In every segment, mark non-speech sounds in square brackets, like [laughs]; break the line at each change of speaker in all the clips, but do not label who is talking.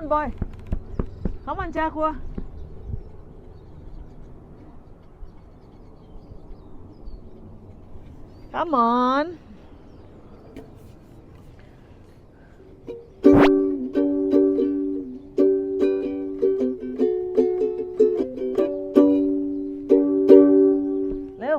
on boy เขามันจ้าคัว Come on เร็ว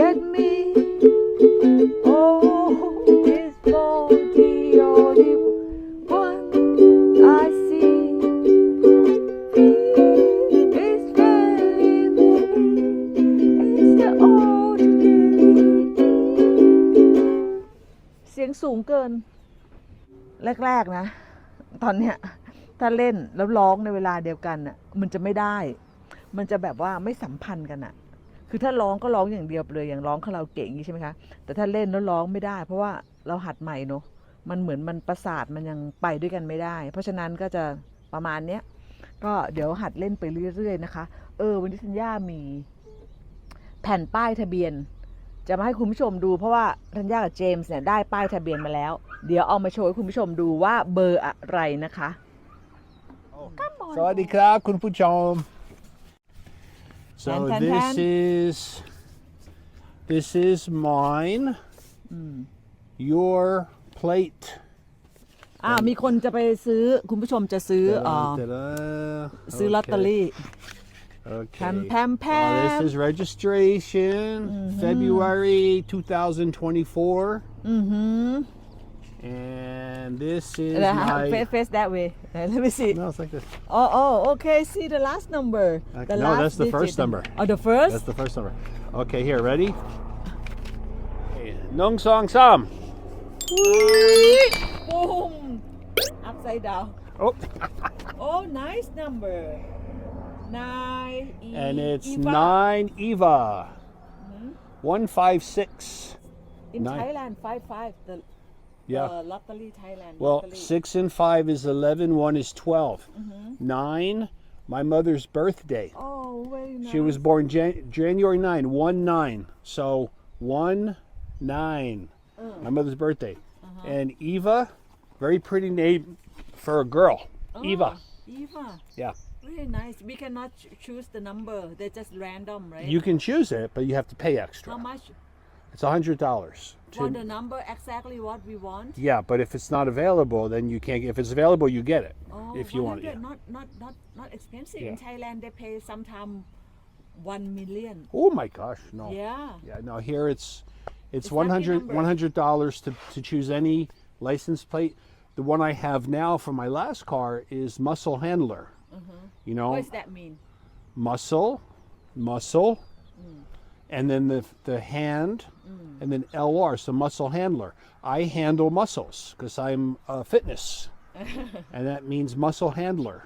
at me. O is for the only one I see. V is very, very, it's the ordinary. เสียงสูงเกิน แรก ๆ นะ ตอนเนี้ย ถ้าเล่นแล้วร้องในเวลาเดียวกันน่ะ มันจะไม่ได้ มันจะแบบว่าไม่สัมพันธ์กันอะ คือถ้าร้องก็ร้องอย่างเดียวไปเลยอย่างร้องคาราโอเกะอย่างนี้ใช่ไหมคะแต่ถ้าเล่นแล้วร้องไม่ได้ เพราะว่าเราหัดใหม่เนอะมันเหมือนมันประสาทมันยังไปด้วยกันไม่ได้ เพราะฉะนั้นก็จะประมาณเนี้ยก็เดี๋ยวหัดเล่นไปเรื่อยๆนะคะ เออ วันนี้ธัญญามี แผ่นป้ายทะเบียน จะมาให้คุณผู้ชมดูเพราะว่าธัญญากับเจมส์เนี่ยได้ป้ายทะเบียนมาแล้ว เดี๋ยวเอามาโชว์ให้คุณผู้ชมดูว่าเบอร์อะไรนะคะ
สวัสดีครับ คุณผู้ชม So
Tan, tan,
this
tan.
is this is mine. Your plate.
อ่ามีคนจะไปซื้อคุณผู้ชมจะซื้อเอ่อ
Da-da.
ซื้อลอตเตอ
Okay.
รี่
Okay.
แพมแพมแพ
Uh,
ม
this is registration, February 2024,
อือหือ
And this is my...
face, face that way. [laughs] Let me see.
No, it's like this.
Oh, oh, okay. See the last number.
Okay.
The
no,
last
that's the
digit.
first number.
Oh, the first?
That's the first number. Okay, here, ready? Nung Song Sam.
Boom! Upside down.
Oh. [laughs]
oh, nice number. Nine. E
and it's
Eva.
nine Eva. Mm -hmm. One five six.
In
nine.
Thailand, five five. The
yeah.
uh, lottery Thailand
Well,
lottery.
six and five is eleven. One is 12 Nine. My mother's birthday.
oh very nice
She was born Jan- January 9, 1 9. So 1 9. My mother's birthday. And Eva, very pretty name for a girl. Eva.
Oh, Eva
Yeah.
Very nice. We cannot ch- choose the number. They're just random, right?
You can choose it, but you have to pay extra.
How much
It's a hundred dollars.
For the number exactly what we want?
Yeah, but if it's not available, then you can't. If it's available, you get it.
Oh,
if you want,
100,
yeah.
Not not not not expensive. In Thailand, they pay sometime one million.
Oh my gosh, no.
Yeah.
Yeah, no. Here it's it's
It's
100
number.
100 dollars to to choose any license plate. The one I have now for my last car is muscle handler. Mhm. You know,
What does that mean?
muscle, muscle,
Mm
and then the the hand, and then LR, so muscle handler. I handle muscles because I'm uh, fitness, [laughs] and that means muscle handler.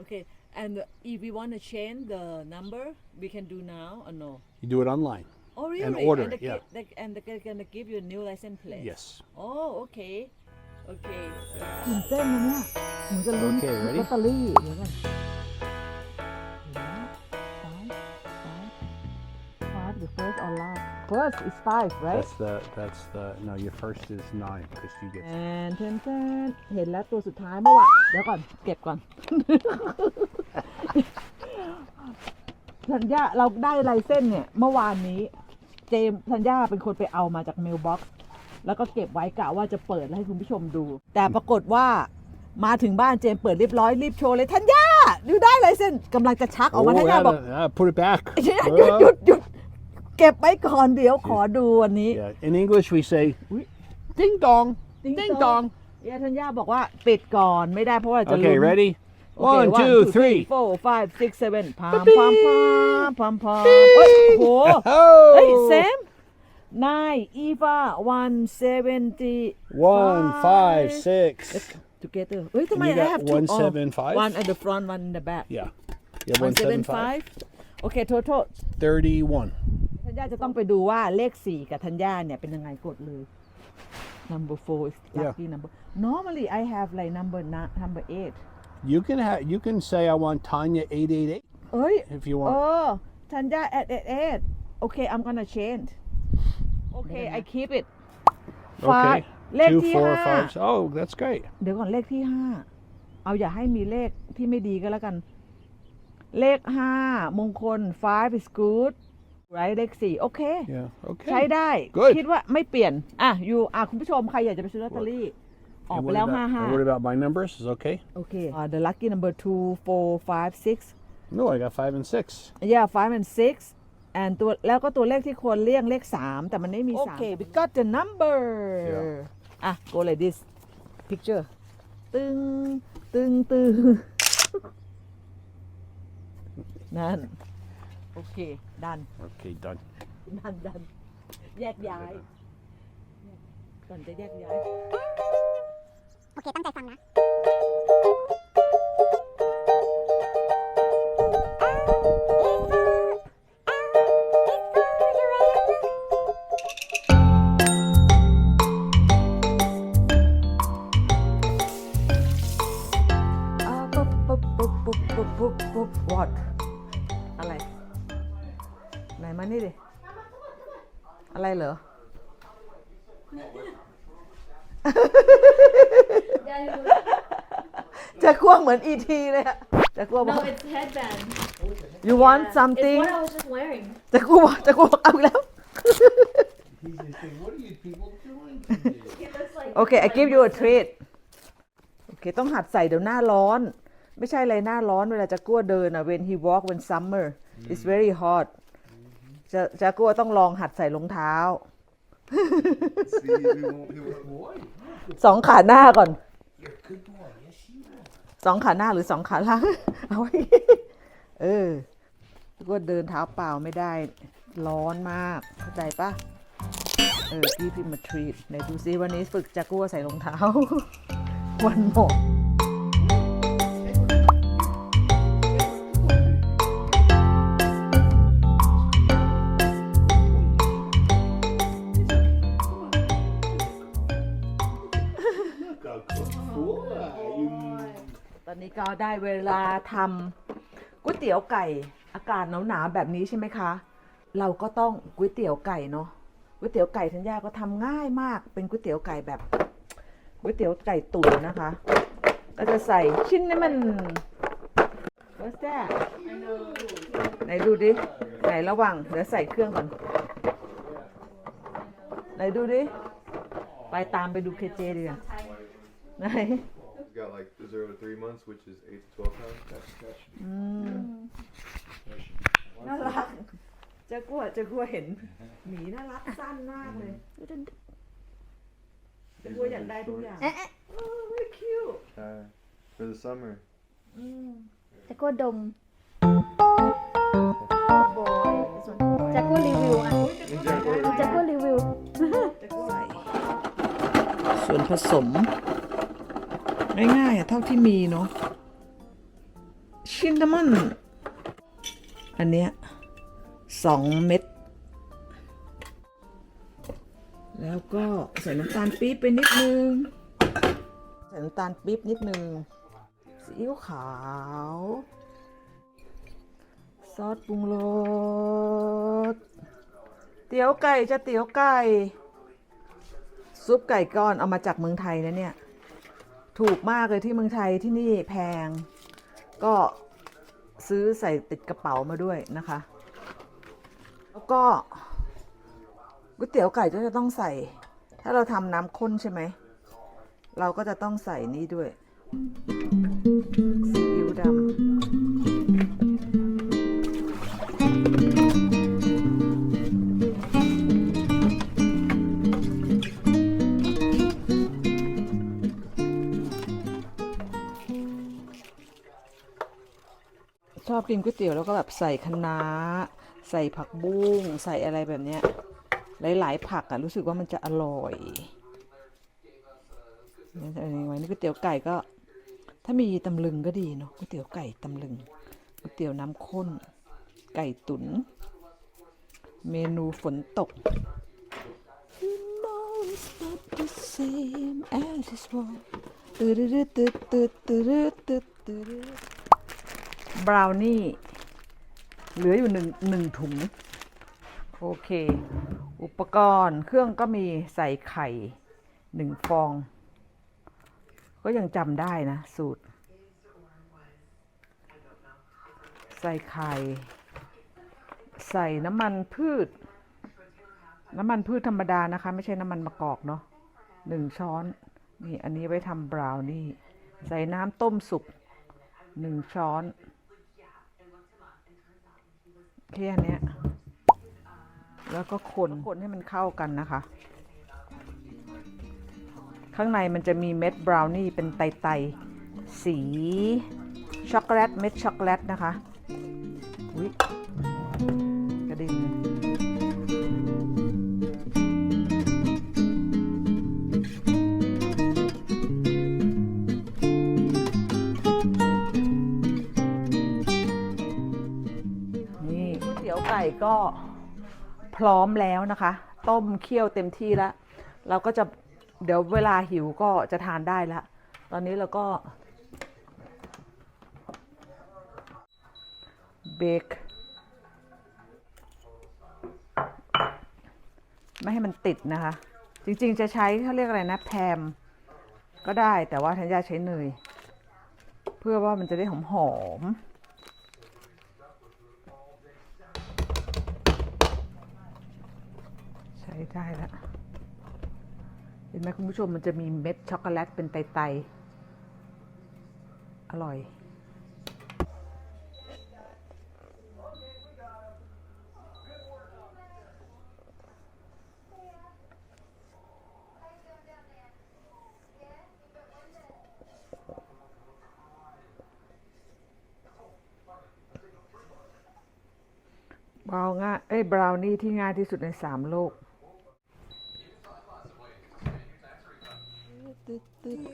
Okay. And if we want to change the number, we can do now or no?
You do it online.
Oh, really?
order
and
it,
they,
yeah.
gi- they, and they're gonna give you a new license plate.
Yes.
Oh, okay. Okay. ตื่นเต้นนะเนี่ยเหมือนจะลุ้น
Okay, ready?
ลอตเตอรี่เดี๋ยวก่อน Five the first or last first is five right
That's the that's the no. Your first is nine because you get
แอนเทนเทนเห็นแล้วตัวสุดท้ายเมื่อวานเดี๋ยวก่อนเก็บก่อน ธัญญาเราได้ลายเส้นเนี่ย เมื่อวานนี้เจมส์ธัญญาเป็นคนไปเอามาจากเมลบ็อกซ์แล้วก็เก็บไว้กะว่าจะเปิดให้คุณผู้ชมดู แต่ปรากฏว่ามาถึงบ้านเจมส์เปิดเรียบร้อยรีบโชว์เลยธัญญาดูได้ลายเส้นกำลังจะชักออกมา
Oh,
ธัญญา
yeah,
บอก
uh, put it back.
หยุดหยุดหยุดหยุด เก็บไว้ก่อนเดี๋ยวขอดูวันนี้
Yeah. In English, we say
Oui.
"ding dong,
Ding
ding,
dong."
dong."
เยธัญญาบอกว่าปิดก่อนไม่ได้เพราะว่าจะลุ้
Okay,
น
ready?
โอเค
One, two, three.
four five six seven พามพามพามพามพามเฮ้ยโอ้โห เฮ้ย
Oh,
เซม nine Eva one seventy
one, five, six.
together เฮ้ยทำไม
And you
I
got
have two
one
oh,
seven five?
one at the front one in the back
Yeah. Yeah,
one
one
seven
seven five.
five โอเค total
Thirty-one.
ธัญญาจะต้องไปดูว่าเลขสี่กับธัญญาเนี่ยเป็นยังไงกดเลย number four is lucky number normally I have like number nine number eight
You can have you can say I want Tanya eight eight eight
เอ้ย
if you
เอ
want.
อทันยา at at at okay I'm gonna change okay I keep it
Okay.
Five. เลข
Two,
ที่
four,
ห้า
five. Oh, that's great.
เดี๋ยวก่อนเลขที่ห้า เอาอย่าให้มีเลขที่ไม่ดีก็แล้วกัน เลขห้ามงคล five is good right เลขสี่โอเค
Yeah. Okay.
ใช้ได้
Good
คิดว่าไม่เปลี่ยน อะอยู่อะคุณผู้ชม ใครอยากจะไปซื้อลอตเตอรี่ ออก
And
ไป
what
แล้ว
about,
ห้าห้า
and what about my numbers? Is okay?
โอเคอ่า the lucky number two four five six
No, I got five and six.
yeah five and six and ตัวแล้วก็ตัวเลขที่ควรเลี่ยงเลขสามแต่มันไม่มีสามโอเค we got the number
Yeah.
อะ go like this picture ตึงตึงตึงนั่น โอเค ดัน
Okay, done.
ดันดันแยกย้าย ก่อนจะแยกย้าย
โอเค ตั้งใจฟังนะ
มือนอีทีเลยอะจะกลัวบอก
No, it's headband.
you want
It's
something
what I was just wearing.
จะกลัวบอกจะกลัวบอกเอาอีกแล้ว
What are you people doing?
It looks like
โอเค I give you a treat โอเค ต้องหัดใส่เดี๋ยวหน้าร้อน ไม่ใช่อะไรหน้าร้อนเวลาจะกลัวเดินอะ when he walk when summer it's very hot จะจะกลัวต้องลองหัดใส่รองเท้า
See, he won't, he won't.
สองขาหน้าก่อน สองขาหน้าหรือสองขาหลังเอาไว้เออก็เดินเท้าเปล่าไม่ได้ ร้อนมาก เข้าใจปะเออพี่พิมมาทรีตไหนดูซิวันนี้ฝึกจากัวใส่รองเท้า วันหมด ก็ได้เวลาทำก๋วยเตี๋ยวไก่ อากาศหนาวๆแบบนี้ใช่ไหมคะ เราก็ต้องก๋วยเตี๋ยวไก่เนาะก๋วยเตี๋ยวไก่ทัญญาก็ทำง่ายมากเป็นก๋วยเตี๋ยวไก่แบบก๋วยเตี๋ยวไก่ตุ๋นนะคะ ก็จะใส่ชิ้นนี้มัน What's that ไหนดูดิ ไหนระวังเดี๋ยวใส่เครื่องก่อน ไหนดูดิ ไปตามไปดูเคเจดีกว่าไหน
got like zero to three months, which is eight to twelve pounds. That's catch.
น่ารัก จะกลัวจะกลัวเห็นหมีน่ารักสั้นมากเลย จะกลัวอยากได้ทุกอย่าง
Eh, eh.
oh very cute
Uh, for the summer.
จะกลัวดมจะกลัวรีวิวอะจะกลัวรีวิว
ใส่ส่วนผสม ง่ายๆอะเท่าที่มีเนาะชินนามอนอันเนี้ยสองเม็ด แล้วก็ใส่น้ำตาลปี๊บไปนิดนึง ใส่น้ำตาลปี๊บนิดนึงซีอิ๊วขาว ซอสปรุงรส เตี๋ยวไก่จะเตี๋ยวไก่ ซุปไก่ก้อนเอามาจากเมืองไทยนะเนี่ย ถูกมากเลยที่เมืองไทยที่นี่แพง ก็ซื้อใส่ติดกระเป๋ามาด้วยนะคะ แล้วก็ก๋วยเตี๋ยวไก่ก็จะต้องใส่ ถ้าเราทำน้ำข้นใช่ไหม เราก็จะต้องใส่นี้ด้วยซี ชอบกินก๋วยเตี๋ยวแล้วก็แบบใส่คะน้า ใส่ผักบุ้งใส่อะไรแบบเนี้ย หลาย ๆ ผักอะรู้สึกว่ามันจะอร่อยนี่อะไรไว้นี่ก๋วยเตี๋ยวไก่ก็ ถ้ามีตำลึงก็ดีเนาะก๋วยเตี๋ยวไก่ตำลึงก๋วยเตี๋ยวน้ำข้น ไก่ตุนเมนูฝนตก You know it's not the same as it was ตืดตืดตืดตืดตืดตืดตืด บราวนี่เหลืออยู่หนึ่งหนึ่งถุง โอเค อุปกรณ์เครื่องก็มีใส่ไข่หนึ่งฟอง ก็ยังจำได้นะ สูตร ใส่ไข่ ใส่น้ำมันพืช น้ำมันพืชธรรมดานะคะ ไม่ใช่น้ำมันมะกอกเนาะหนึ่งช้อน นี่ อันนี้ไว้ทำบราวนี่ ใส่น้ำต้มสุกหนึ่งช้อน แค่เนี้ยแล้วก็คนคนให้มันเข้ากันนะคะ ข้างในมันจะมีเม็ดบราวนี่เป็นไตๆสีช็อกโกแลตเม็ดช็อกโกแลตนะคะอุ๊ย ก็พร้อมแล้วนะคะ ต้มเคี่ยวเต็มที่แล้ว เราก็จะเดี๋ยวเวลาหิวก็จะทานได้ล้วตอนนี้เราก็เบกไม่ให้มันติดนะคะ จริงๆจะใช้เขาเรียกอะไรนะแพมก็ได้แต่ว่าทันยาใช้เนยเพื่อว่ามันจะได้หอมหอมๆใช้ ได้แล้วเห็นไหมคุณผู้ชมมันจะมีเม็ดช็อกโกแลตเป็นไตๆอร่อย บราวง่ายเอ้ยบราวนี่ที่ง่ายที่สุดในสามโลก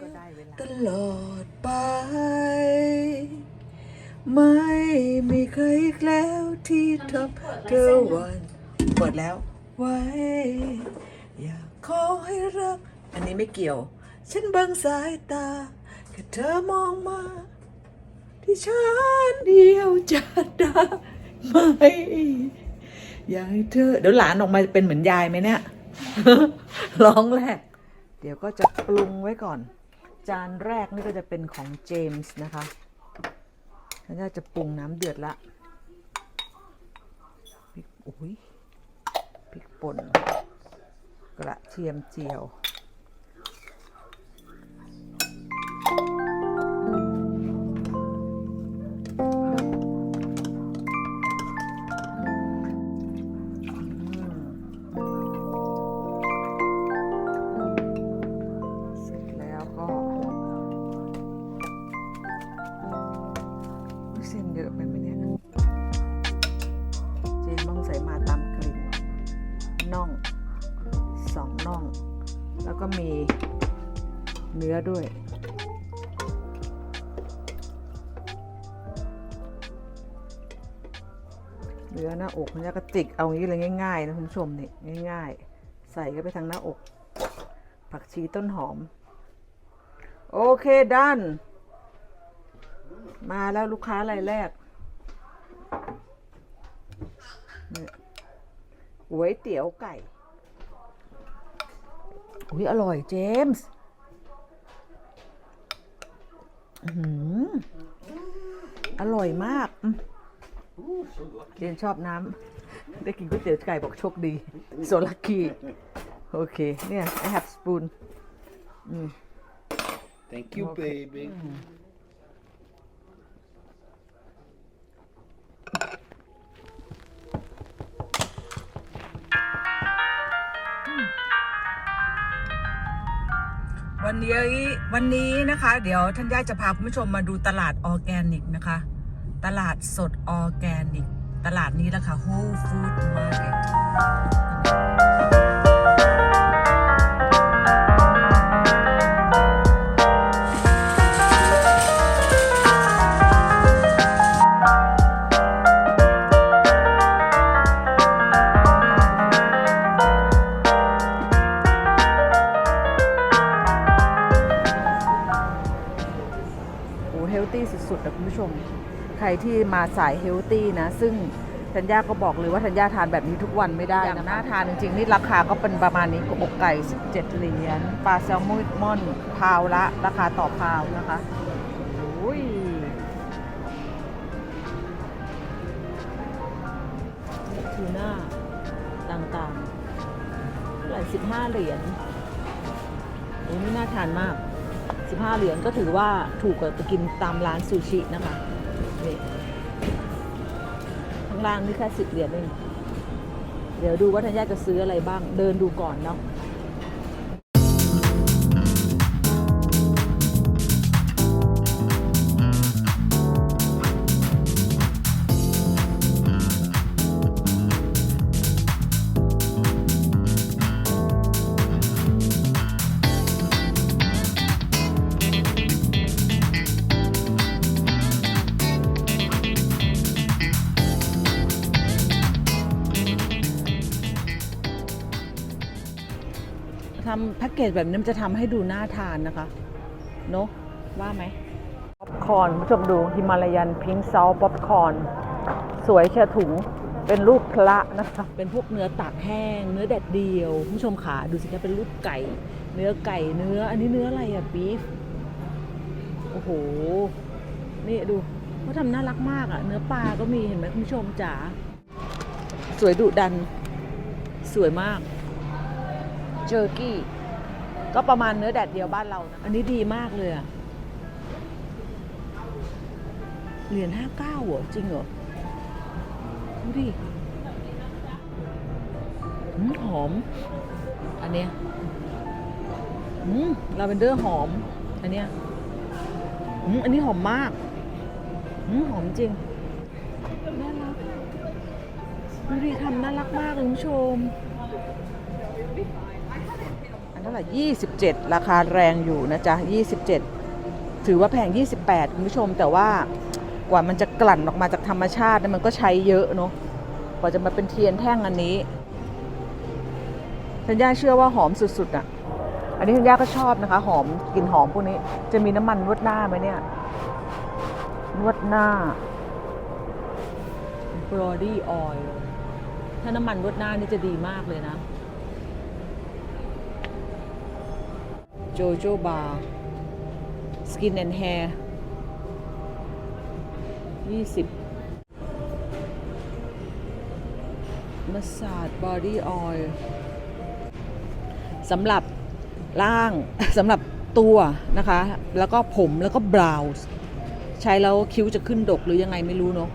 ก็ได้เวลา
ตลอดไป ไม่มีใครอีกแล้วที่ทำเธอหวันเปิดแล้ว ไว้ อยากขอให้รัก อันนี้ไม่เกี่ยว ฉันบังสายตาแค่เธอมองมา ที่ฉันเดียวจะได้ไหมอยากให้เธอ เดี๋ยวหลานออกมาเป็นเหมือนยายไหมเนี่ย ร้องแรก
เดี๋ยวก็จะปรุงไว้ก่อน จานแรกนี่ก็จะเป็นของเจมส์นะคะฉันจะปรุงน้ำเดือดละพริกอุ้ยพริกป่นกระเทียมเจียว อด้วยเนื้อหน้าอกเนี่ยก็จิกเอาอย่างนี้เลยง่าย ๆ นะคุณผู้ชมนี่ง่าย ๆ ใส่เข้าไปทางหน้าอก ผักชีต้นหอม โอเคดันมาแล้วลูกค้ารายแรกเนี่ยก๋วยเตี๋ยวไก่ อุ้ยอร่อยเจมส์ อื้อหืออร่อยมากอืมเจนชอบน้ำได้กินก๋วยเตี๋ยวไก่บอกโชคดี โซลักกี้โอเค เนี่ย I have spoon
Thank you, baby.
วันนี้วันนี้นะคะ เดี๋ยวท่านย่าจะพาคุณผู้ชมมาดูตลาดออร์แกนิกนะคะ ตลาดสดออร์แกนิก ตลาดนี้แหละค่ะ Whole Food Market
รที่มาสายเฮลตี้นะ ซึ่งธัญญาก็บอกเลยว่าธัญญาทานแบบนี้ทุกวันไม่ได้นะน่าทานจริงๆ นี่ราคาก็เป็นประมาณนี้อกไก่ 17 เหรียญปลาแซลมอนพาวละ ราคาต่อพาวนะคะโอ้ยทูน่าต่างๆเท่าไหร่15เหรียญโอ้นี่น่าทานมาก 15 เหรียญก็ถือว่าถูกกว่าไปกินตามร้านซูชินะคะ นี่ข้างล่างนี่แค่สิบเหรียญเอง เดี๋ยวดูว่าธัญญาจะซื้ออะไรบ้าง เดินดูก่อนเนาะำแพ็กเกจแบบนี้มันจะทำให้ดูน่าทานนะคะ เนอะว่าไหมป๊อปคอร์นผู้ชมดูฮิมาลายันพิงซอลป๊อปคอร์นสวยเชียร์ถุงเป็นรูปพระนะคะเป็นพวกเนื้อตากแห้ง เนื้อแดดเดียวคุณผู้ชมขาดูสิคะเป็นรูปไก่ เนื้อไก่เนื้อ อันนี้เนื้ออะไรอะบีฟโอ้โหนี่ดูเขาทำน่ารักมากอะเนื้อปลาก็มีเห็นไหมคุณผู้ชมจ๋าสวยดุดัน สวยมากเจอร์กี้ ก็ประมาณเนื้อแดดเดียวบ้านเรานะอันนี้ดีมากเลยอะเหรียญห้าเก้าเหรอ จริงเหรอ ดูดิอืมหอม อันเนี้ยอืมลาเวนเดอร์หอม อันเนี้ยอืมอันนี้หอมมากอืมหอมจริง น่ารัก ดูดิทำน่ารักมากคุณผู้ชม ไหร่ 27 ราคาแรงอยู่นะจ๊ะ 27 ถือว่าแพง 28 คุณผู้ชมแต่ว่ากว่ามันจะกลั่นออกมาจากธรรมชาติมันก็ใช้เยอะเนาะกว่าจะมาเป็นเทียนแท่งอันนี้ธัญญาเชื่อว่าหอมสุดๆอะ อันนี้ธัญญาก็ชอบนะคะ หอมกลิ่นหอมพวกนี้ จะมีน้ำมันนวดหน้าไหมเนี่ยนวดหน้า body oil ถ้าน้ำมันนวดหน้านี่จะดีมากเลยนะ โจโจบาร์สกินแอนด์แฮร์ยี่สิบมาสาดบอดี้ออยล์สำหรับล่างสำหรับตัวนะคะ แล้วก็ผมแล้วก็บราวส์ใช้แล้วคิ้วจะขึ้นดกหรือยังไงไม่รู้เนาะ